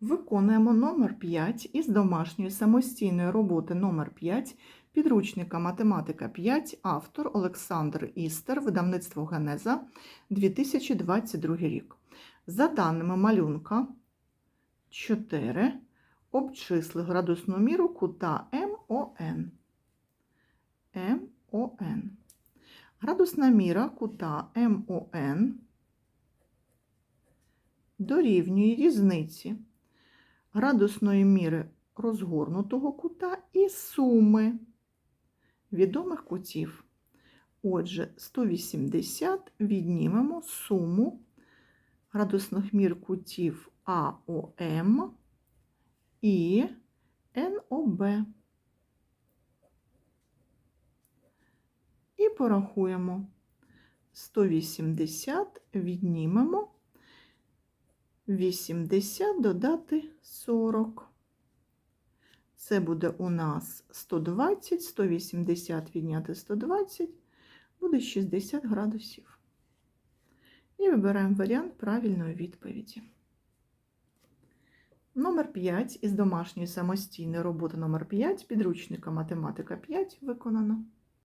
Виконуємо номер 5 із домашньої самостійної роботи номер 5 підручника Математика 5, автор Олександр Істер, видавництво Генеза 2022 рік. За даними малюнка 4 обчисли градусну міру кута МОН. МОН. Градусна міра кута МОН дорівнює різниці градусної міри розгорнутого кута і суми відомих кутів. Отже, 180 віднімемо суму градусних мір кутів АОМ і НОБ. І порахуємо 180 віднімемо 80 додати 40. Це буде у нас 120, 180 відняти 120, буде 60 градусів. І вибираємо варіант правильної відповіді. Номер 5 із домашньої самостійної роботи номер 5 підручника математика 5 виконано.